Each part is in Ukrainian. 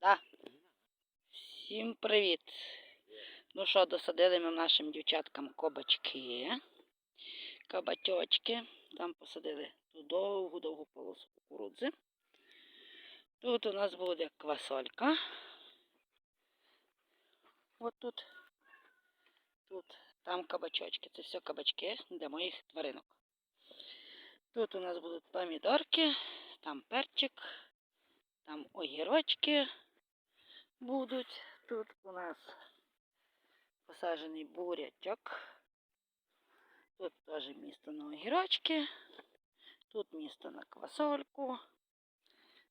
Да. Всім привіт. Ну що, досадили ми нашим дівчаткам кабачки. Кабачочки. Там посадили ту довгу-довгу полосу кукурудзи. Тут у нас буде квасолька. От тут. Тут. Там кабачочки. Це все кабачки для моїх тваринок. Тут у нас будуть помідорки, там перчик, там огірочки будуть. Тут у нас посаджений бурячок. Тут теж місто на огірочки. Тут місто на квасольку.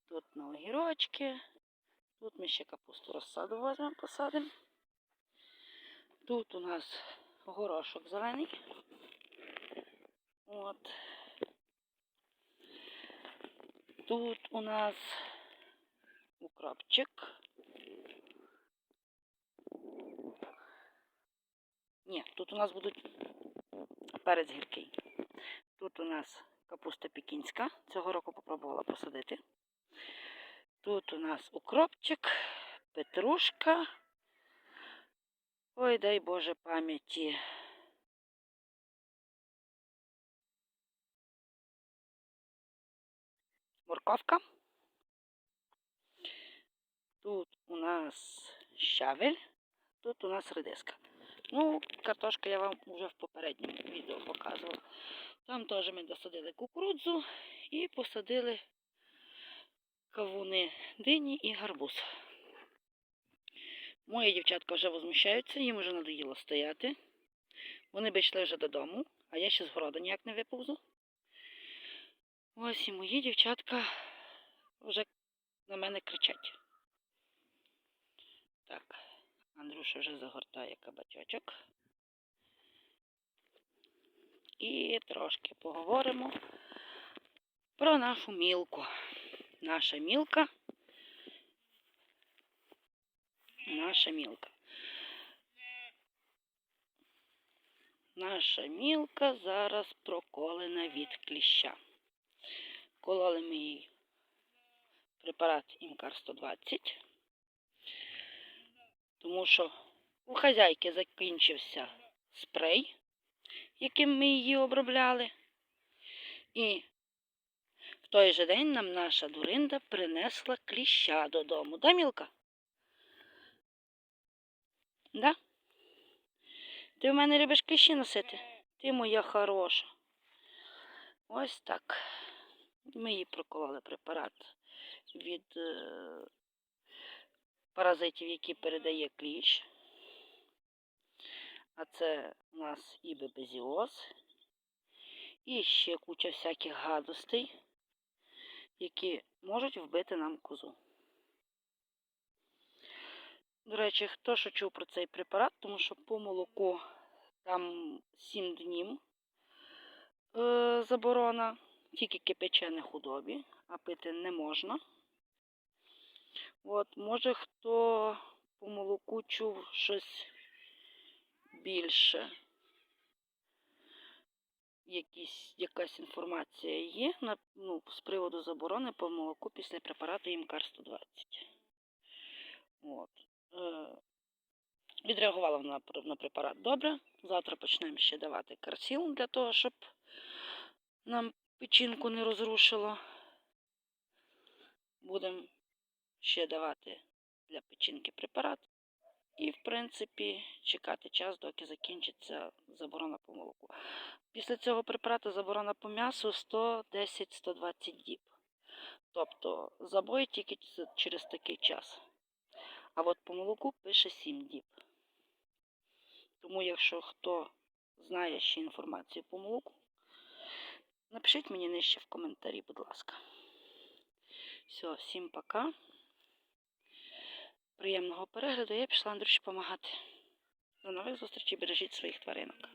Тут на огірочки. Тут ми ще капусту розсаду возьмемо, посадимо. Тут у нас горошок зелений. От. Тут у нас укропчик. Ні, тут у нас будуть перець гіркий. Тут у нас капуста пекінська. Цього року попробувала посадити. Тут у нас укропчик, петрушка. Ой, дай Боже пам'яті. Морковка. Тут у нас щавель, тут у нас редиска. Ну, картошка я вам вже в попередньому відео показувала. Там теж ми досадили кукурудзу і посадили кавуни дині і гарбуз. Мої дівчатка вже возмущаються, їм вже надоїло стояти. Вони би йшли вже додому, а я ще з городу ніяк не виповзу. Ось і мої дівчатка вже на мене кричать. Так, Андрюша вже загортає кабачочок. І трошки поговоримо про нашу мілку. Наша мілка. Наша мілка. Наша мілка зараз проколена від кліща. Кололи ми їй препарат Імкар 120, тому що у хазяйки закінчився спрей, яким ми її обробляли. І в той же день нам наша дуринда принесла кліща додому. Да, Мілка? Да? Ти в мене любиш кліщі носити? Ти моя хороша. Ось так. Ми їй прокололи препарат від е, паразитів, які передає кліщ. А це у нас і бебезіоз, і ще куча всяких гадостей, які можуть вбити нам козу. До речі, хто що чув про цей препарат, тому що по молоку там 7 днів е, заборона, тільки кипячене худобі, а пити не можна. От, може хто по молоку чув щось більше. Якісь, якась інформація є на, ну, з приводу заборони по молоку після препарату ІМКАР 120. От. Е, відреагувала вона на, на препарат добре. Завтра почнемо ще давати карсіл для того, щоб нам печінку не розрушило. Будемо ще давати для печінки препарат. І, в принципі, чекати час, доки закінчиться заборона по молоку. Після цього препарату заборона по м'ясу 110-120 діб. Тобто забой тільки через такий час. А от по молоку пише 7 діб. Тому, якщо хто знає ще інформацію по молоку, напишіть мені нижче в коментарі, будь ласка. Все, всім пока. Приємного перегляду. Я пішла Андрюші допомагати. До нових зустрічей, бережіть своїх тваринок.